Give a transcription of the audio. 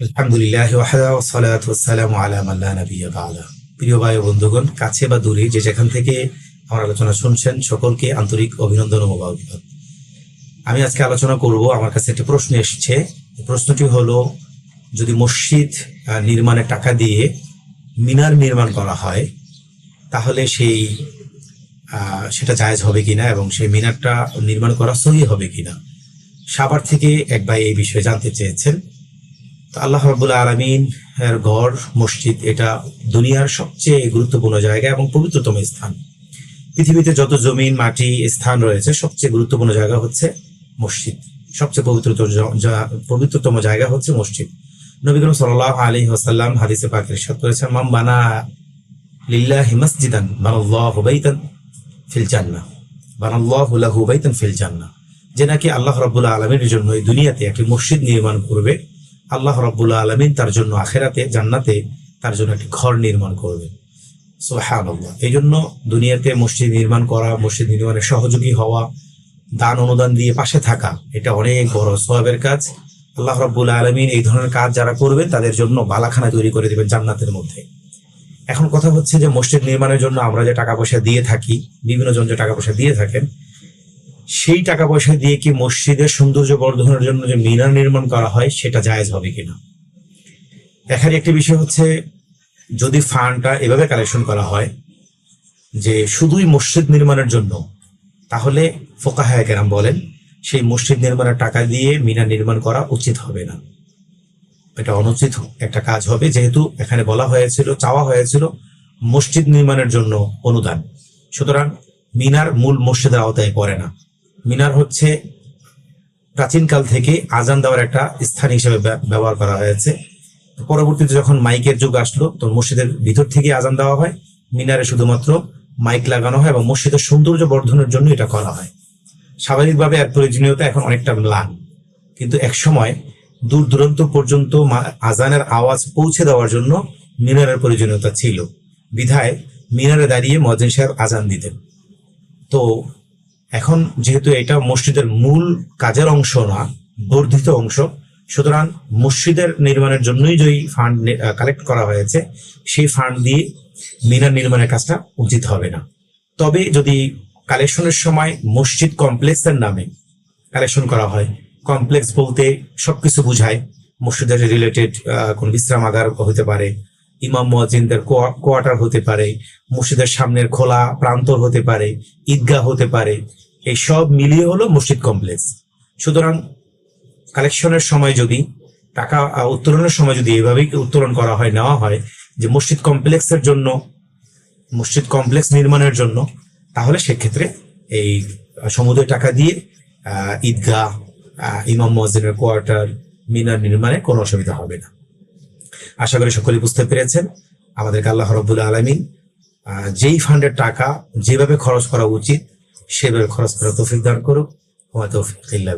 আলহামদুলিল্লাহ ওয়াহদা ওয়াসসালাত ওয়াসসালামু আলা মান লা নাবিয়্যা প্রিয় ভাই বন্ধুগণ কাছে বা দূরে যে যেখান থেকে আমার আলোচনা শুনছেন সকলকে আন্তরিক অভিনন্দন ও মোবারকবাদ আমি আজকে আলোচনা করব আমার কাছে একটা প্রশ্ন এসেছে। প্রশ্নটি হলো যদি মসজিদ আহ, নির্মাণের টাকা দিয়ে মিনার নির্মাণ করা হয় তাহলে সেই সেটা জায়েজ হবে কিনা এবং সেই মিনারটা নির্মাণ করা সহি হবে কিনা? সাভার থেকে এক ভাই এই বিষয়ে জানতে চেয়েছেন। আল্লাহ রাবুল আলমিন এর ঘর, মসজিদ, এটা দুনিয়ার সবচেয়ে গুরুত্বপূর্ণ জায়গা এবং পবিত্রতম স্থান। পৃথিবীতে যত জমিন, মাটি, স্থান রয়েছে, সবচেয়ে গুরুত্বপূর্ণ জায়গা হচ্ছে মসজিদ। সবচেয়ে পবিত্রতম পবিত্রতম জায়গা হচ্ছে মসজিদ। নবী করিম সাল্লাহ আলী ওসাল্লাম হাদিসে পাকের ইরশাদ করেছেন মাম বানা লিল্লাহি মসজিদান বানাল্লাহু বাইতান ফিল জান্নাহ। বানাল্লাহু লাহু বাইতান ফিল জান্নাহ। যে নাকি আল্লাহ রাব্বুল আলামিনের জন্য এই দুনিয়াতে একটি মসজিদ নির্মাণ করবে আল্লাহ রাব্বুল আলমিন তার জন্য আখেরাতে, জান্নাতে তার জন্য একটি ঘর নির্মাণ করবে সুবহানাল্লাহ। এই জন্য দুনিয়াতে মসজিদ নির্মাণ করা, মসজিদ নির্মাণে সহযোগী হওয়া, দান অনুদান দিয়ে পাশে থাকা, এটা অনেক বড় সওয়াবের কাজ। আল্লাহ রাব্বুল আলামিন এই ধরনের কাজ যারা করবে তাদের জন্য বালাখানা তৈরি করে দেবেন জান্নাতের মধ্যে। এখন কথা হচ্ছে যে মসজিদ নির্মাণের জন্য আমরা যে টাকা পয়সা দিয়ে থাকি, বিভিন্ন জন যে টাকা পয়সা দিয়ে থাকেন সেই টাকা পয়সা দিয়ে কি মসজিদের সৌন্দর্য বর্ধনের জন্য যে মিনার নির্মাণ করা হয়, সেটা জায়েজ হবে কিনা? দেখার একটি বিষয় হচ্ছে, যদি ফান্ডটা এভাবে কালেকশন করা হয়, যে শুধুই মসজিদ নির্মাণের জন্য, তাহলে ফোকাহায় কেরাম বলেন, সেই মসজিদ নির্মাণের টাকা দিয়ে মিনার নির্মাণ করা উচিত হবে না। এটা অনুচিত একটা কাজ হবে, যেহেতু এখানে বলা হয়েছিল, চাওয়া হয়েছিল মসজিদ নির্মাণের জন্য অনুদান। সুতরাং মিনার মূল মসজিদের আওতায় পড়ে না। মিনার হচ্ছে প্রাচীনকাল থেকে আজান দেওয়ার একটা স্থান হিসেবে ব্যবহার করা হয়েছে। পরবর্তীতে যখন মাইকের যুগ আসলো তো মসজিদের ভিতর থেকে আজান দেওয়া হয়। মিনারে শুধুমাত্র মাইক লাগানো হয় এবং মসজিদের সৌন্দর্য বর্ধনের জন্য এটা করা হয়। স্বাভাবিকভাবে এর প্রয়োজনীয়তা এখন অনেকটা ম্লান। কিন্তু এক সময় দূর দূরান্ত পর্যন্ত আজানের আওয়াজ পৌঁছে দেওয়ার জন্য মিনারের প্রয়োজনীয়তা ছিল। বিধায় মিনারে দাঁড়িয়ে মজিন সাহেব আজান দিতেন। তো এখন যেহেতু এটা মসজিদের মূল কাজের অংশ না, বর্ধিত অংশ, সুতরাং মসজিদের নির্মাণের জন্যই যেই ফান্ড কালেক্ট করা হয়েছে, সেই ফান্ড দিয়ে মিনার নির্মাণের কাজটা উচিত হবে না। তবে যদি কালেকশনের সময় মসজিদ কমপ্লেক্সের নামে কালেকশন করা হয় কমপ্লেক্স বলতে সবকিছু বোঝায়, মসজিদের রিলেটেড কোন বিশ্রামাগার হতে পারে, ইমাম মুয়াজ্জিনদের কোয়ার্টার হতে পারে, মসজিদের সামনের খোলা প্রান্তর হতে পারে, ঈদগাহ হতে পারে এই সব মিলিয়ে হলো মসজিদ কমপ্লেক্স। সুতরাং কালেকশনের সময় যদি, টাকা উত্তোলনের সময় যদি এভাবেই উত্তোলন করা হয়, নেওয়া হয়, যে মসজিদ কমপ্লেক্সের জন্য, মসজিদ কমপ্লেক্স নির্মাণের জন্য, তাহলে সেক্ষেত্রে এই সমুদ্রের টাকা দিয়ে ঈদগাহ ইমাম মসজিদের কোয়ার্টার, মিনার নির্মাণে কোনো অসুবিধা হবে না। আশা করি সকলেই বুঝতে পেরেছেন। আমাদেরকে আল্লাহ রব্বুল আলমিন যেই ফান্ডের টাকা যেভাবে খরচ করা উচিত সেভাবে খরচ করা তৌফিক দান করুক। আমার তৌফিক ইল্লা